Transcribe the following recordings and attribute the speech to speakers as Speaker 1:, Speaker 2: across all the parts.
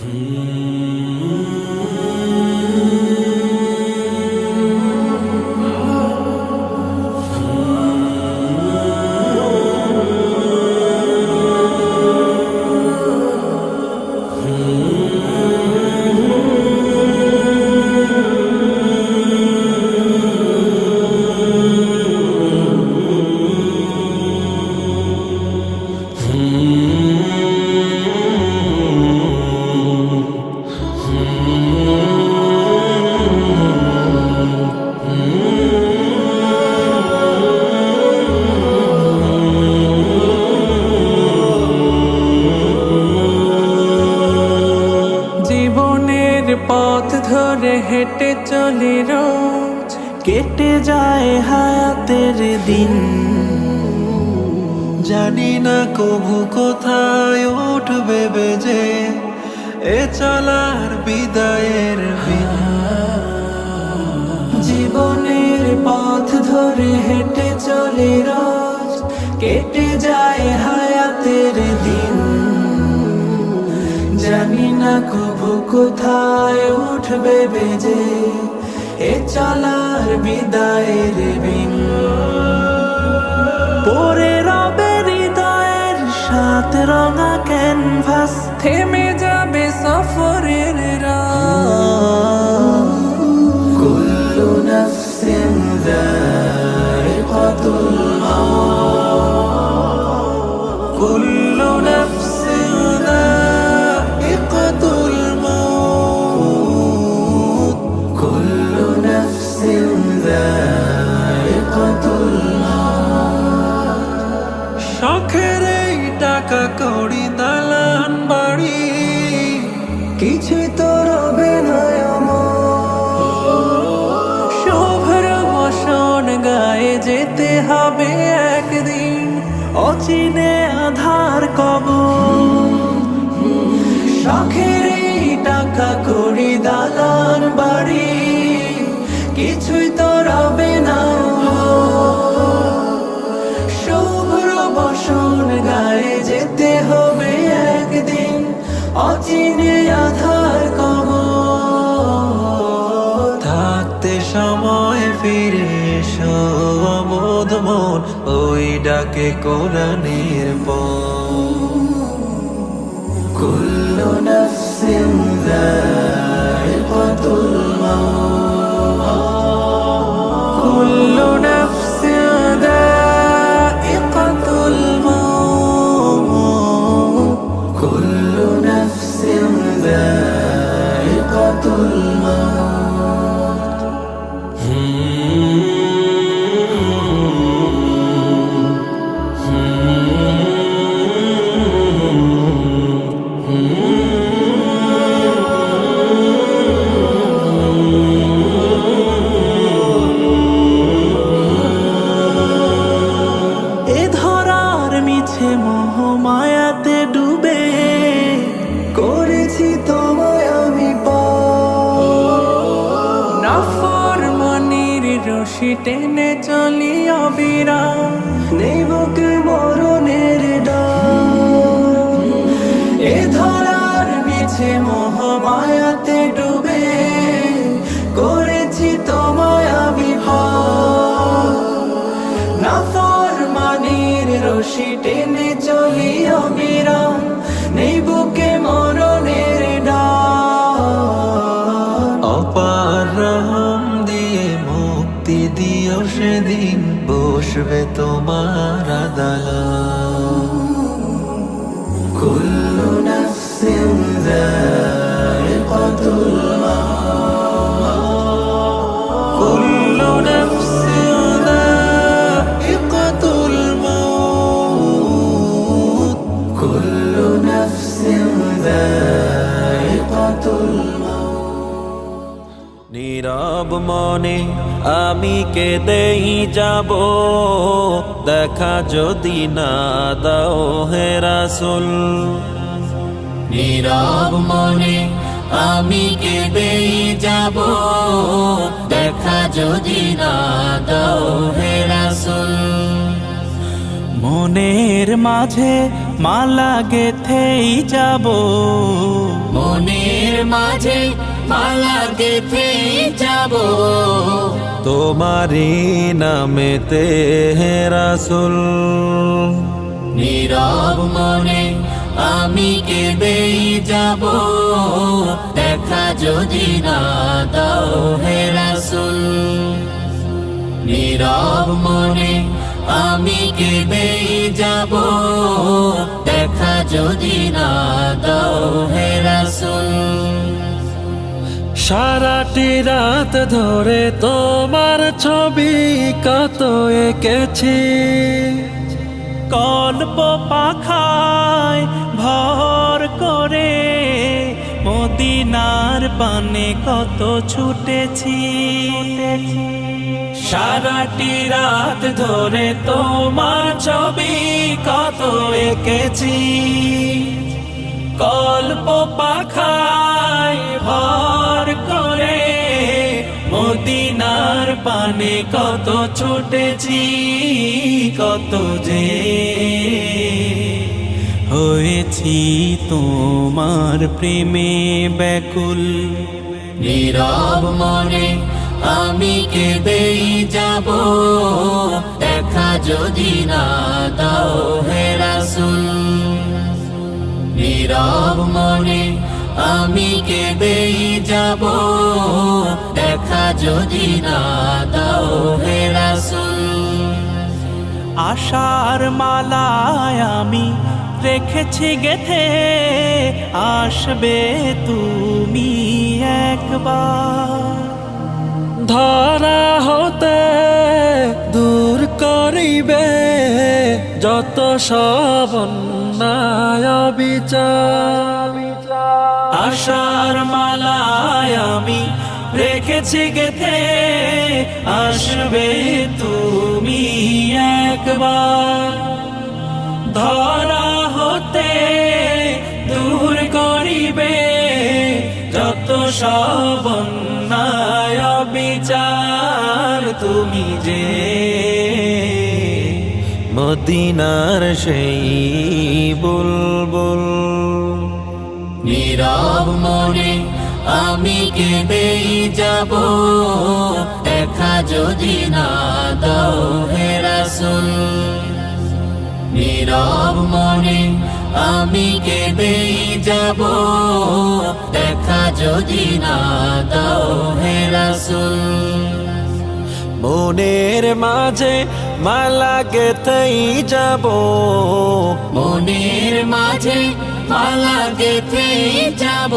Speaker 1: জীবনের
Speaker 2: না কবু কোথায় উঠবে বেজে? এ চলার বিদায়ের
Speaker 1: জীবনের পথ ধরে হেঁটে চলে রোজ, কেটে যায় হায়াতের দিন। জানি না কবু কোথায় উঠবে বেজে, এ চলার বিদায়ের বিন পরে রবে সাত রঙা ক্যানভাস থেমে যাবে সফরের রাত। কিছুই তো রবে শুভ্র বসন গায়ে যেতে হবে একদিন, অচিনে আধার কব শখের টাকা করি দালান বাড়ি, কিছুই তো রবে না। শুভ্র বসন গায়ে যেতে হবে একদিন, অচিনে
Speaker 2: কোরআনের
Speaker 1: কুল্লু নাফসিন যায়িকাতুল মাউত কুল্লু নাফসিন যায়িকাতুল মাউত কুল্লু নাফসিন যায়িকাতুল ডুবে করেছি তোমায় আমি নাফর মনির রশি টেনে চলি অবিরাম। নেই নাফসিন যায়িকাতুল
Speaker 2: নীরব মনে আমি কেঁদেই যাব। দেখা যদি না দাও হে রাসুল।
Speaker 3: নীরব মনে আমি কেঁদেই যাব। দেখা যদি না দাও হে রাসূল।
Speaker 1: মনের মাঝে মালা গেথেই যাব।
Speaker 3: মনে মাঝে মালা গেথে যাব।
Speaker 2: তোমারি নামেতে রাসুল।
Speaker 3: নীরব মনে আমি কেঁদেই যাব। দেখা যদি না দাও হে রাসুল। নীরব মনে আমি কেঁদেই যাব। যদি না দাও হে
Speaker 2: সারাটি রাত ধরে তোমার ছবি কত এঁকেছি। কল্প পাখায় ভর করে মদিনার পানে কত ছুটেছি। সারাটি রাত ধরে তোমার ছবি কত এঁকেছি। কল্প পাখায় ভর করে মদিনার পানে কত ছুটেছি, কত যে হয়েছি তোমার প্রেমে ব্যাকুল।
Speaker 3: নীরব মনে আমি কেঁদেই যাব। দেখা যদি না দাও হে রাসুল। নীরব মনে আমি কেঁদেই যাব। দেখা যদি না দাও হে রাসুল।
Speaker 2: আশার মালায় আমি রেখেছি গেথে, আসবে তুমি একবার। ধরা হতে দূর করিবে যত সব বিচার আশার মালায় আমি রেখেছি গেথে, আসবে তুমি একবার। ধরা সব বিচার তুমি যে মদিনার সেই বুলবুল।
Speaker 3: নীরব মনে আমি কেঁদেই যাব, দেখা যদি না দাও হে রাসুল। নীরব মনে আমি কেঁদেই যাব। দেখা যদি না দাও হে রাসুল।
Speaker 2: মনের মাঝে মালা গেতেই যাব।
Speaker 3: মনের মাঝে মালা গেথে যাব।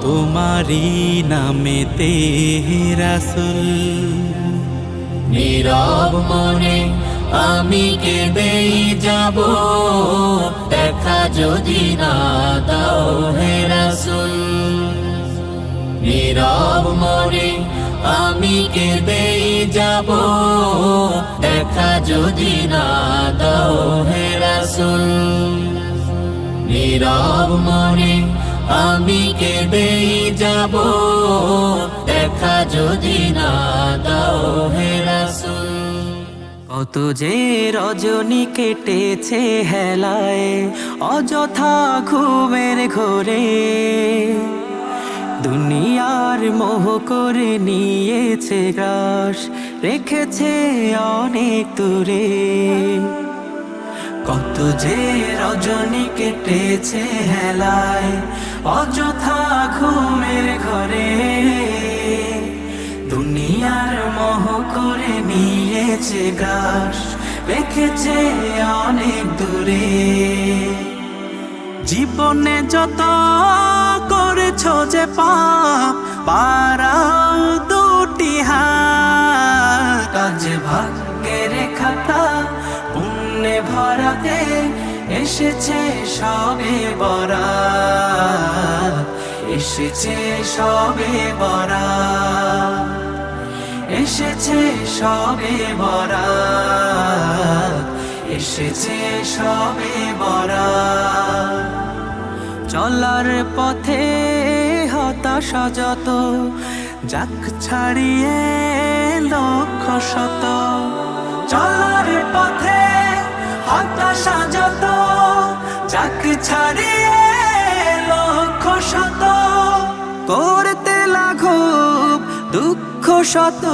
Speaker 2: তোমারি নামেতে রাসুল।
Speaker 3: নীরব মনে আমি কেঁদেই যাব। দেখা যদি না দাও হে রাসুল। নীরব মনে আমি কেঁদেই যাব। দেখা যদি না দাও হে রাসুল। নীরব মনে আমি কেঁদেই যাব। দেখা যদি না দাও হে রাসুল।
Speaker 1: কত যে রজনী কেটেছে হেলায়, অযথা ঘুমের ঘরে। দুনিয়ার মোহ করে নিয়েছে গ্রাস, রেখেছে অনেক দূরে। কত যে রজনী কেটেছে হেলায়, অযথা ঘুমের ঘরে। দুনিয়ার মোহ করে নিয়েছে গ্রাস রেখেছে অনেক দূরে। জীবনে যত করেছ যে পাপ পারাও দুটি হাত। আজ ভাগ্যের খাতা, পুণ্যে ভরাতে এসেছে সবে বরা এসেছে সবে বরাত। এসেছে সবে বরাত, এসেছে সবে বরাত। চলার পথে হতাশা যত, যাক ছাড়িয়ে লক্ষ শত। চলার পথে হতাশা যত, যাক ছাড়িয়ে শত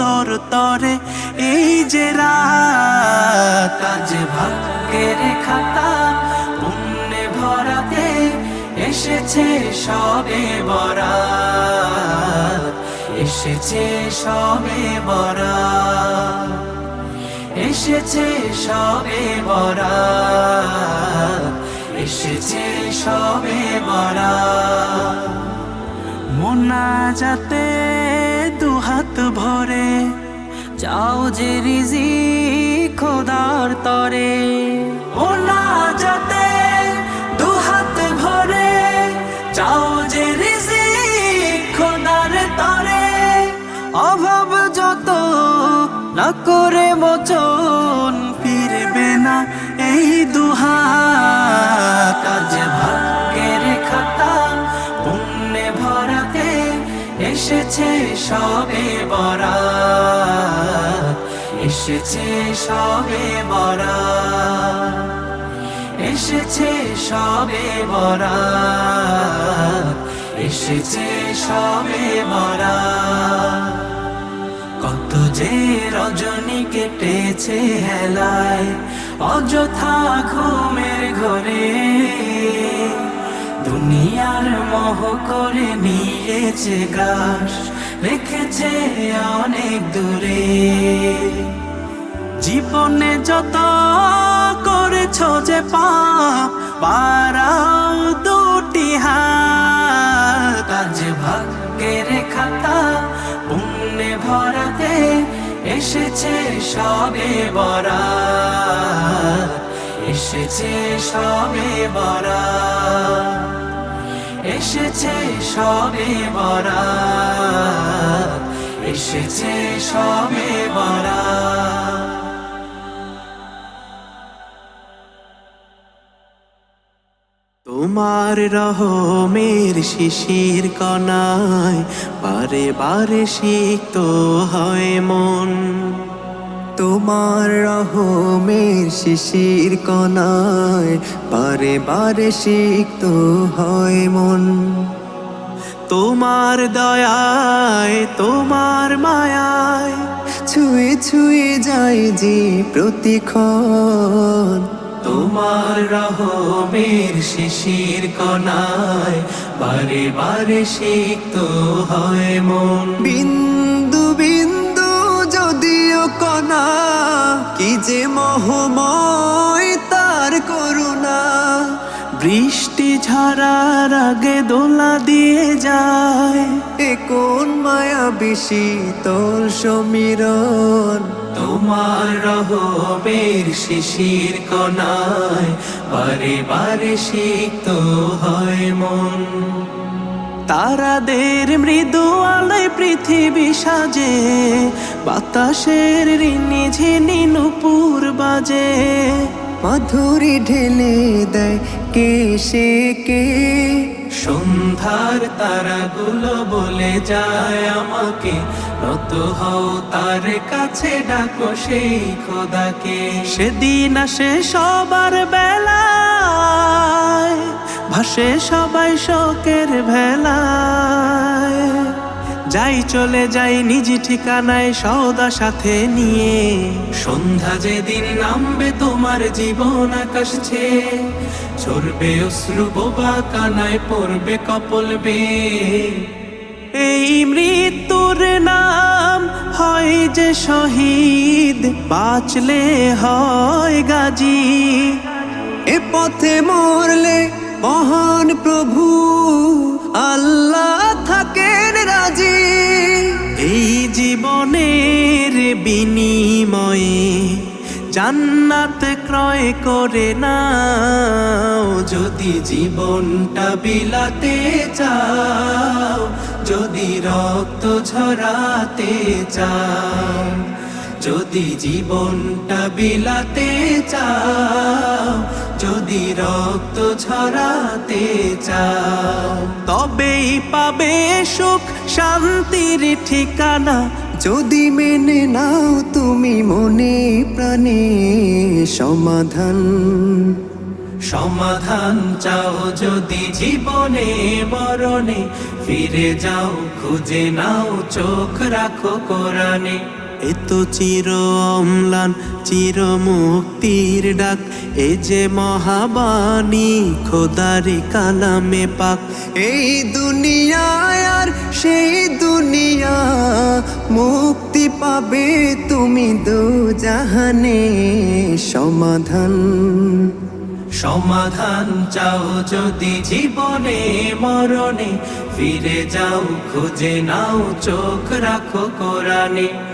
Speaker 1: তর তরে, এই যে রাত আজ ভাগ্যের খাতা, পুণ্যে ভরাতে এসেছে সবে বরাত, এসেছে সবে বরাত, এসেছে সবে বরাত, এসেছে সবে বরাত। মোনাজাতে দুহাত ভরে, যাও যে রিজি খোদার তরে। মোনাজাতে দুহাত ভরে, যাও যে রিজি খোদার তরে। অভাব যত না করে মোচন ফিরবে না এই দুহাত। আজ ভাগ্যের খাতা এসেছে সবে বরাত, এসেছে সবে বরাত, এসেছে সবে বরাত, এসেছে সবে বরাত। কত যে রজনী কেটেছে হেলায়, অযথা ঘুমের ঘরে। দুনিয়ার মোহ করে নিয়েছে গাছ রেখেছে অনেক দূরে। জীবনে যত করেছ যে পাপ পারাও দুটি হাত, আজ ভাগ্যের খাতা পুণ্যে ভরাতে এসেছে সবে বরা এসেছে সবে বরাত। এসেছে সবে বরাত, এসেছে সবে বরাত। তোমার রহমের শিশির কণায় বারে বারে সিক্ত হয় মন।
Speaker 4: তোমার রহমের শিশির কণায় বারে বারে সিক্ত হয় মন।
Speaker 1: তোমার দয়ায়, তোমার মায়ায়
Speaker 4: ছুঁয়ে ছুঁয়ে যায় যে প্রতিক্ষণ।
Speaker 1: তোমার রহমের শিশির কণায় বারে বারে সিক্ত হয় মন।
Speaker 4: বিন্দু কণা কি যে মহময় তার করুণা।
Speaker 1: বৃষ্টি ঝরার আগে দোলা দিয়ে যায়,
Speaker 4: এ কোন মায়া বেশি তোর সমীরণ?
Speaker 1: তোমার রহমের শিশির কণায়, বারে বারে সিক্ত হয় মন। তারাদের মৃদু আলোয় পৃথিবী সাজে বাতাসের ঋণি ঝিনি নুপুর বাজে।
Speaker 4: মাধুরী ঢেলে দেয় কে সে কে।
Speaker 1: সন্ধ্যার তারাগুলো বলে যায় আমাকে, নত হও তার কাছে, ডাকো সেই খোদাকে। সেদিন আসে সবার বেলায়, ভাসে সবাই শোকের ভেলায়। যাই চলে যাই নিজ ঠিকানায় সৌদা সাথে নিয়ে। সন্ধ্যা যেদিন নামবে তোমার জীবন আকাশছে ঝরবে অশ্রু বোবা, কানায় পড়বে কপল এই মৃত্যুর নাম হয় যে শহীদ, বাঁচলে হয় গাজী।
Speaker 4: এ পথে মরলে মহান প্রভু। আল্লাহ থাকেন রাজি।
Speaker 1: এই জীবনের বিনিময়ে জান্নাত ক্রয় করে নাও। যদি জীবনটা বিলাতে চাও, যদি রক্ত ঝরাতে চাও, যদি জীবনটা বিলাতে চাও যদি রক্ত ঝরাতে চাও, তবেই পাবে সুখ, শান্তির ঠিকানা।
Speaker 4: যদি মেনে নাও তুমি মনে প্রাণে সমাধান।
Speaker 1: সমাধান চাও যদি জীবনে, মরণে। ফিরে যাও, খুঁজে নাও, চোখ রাখো কোরআনে। এ তো চির অম্লান, চির মুক্তির ডাক। এ যে মহাবাণী, খোদারি কালামে পাক।
Speaker 4: এই দুনিয়ায় আর সেই দুনিয়া, মুক্তি পাবে তুমি দু জাহানে। সমাধান
Speaker 1: সমাধান চাও যদি জীবনে, মরণে। ফিরে যাও, খুঁজে নাও, চোখ রাখো কোরআনে।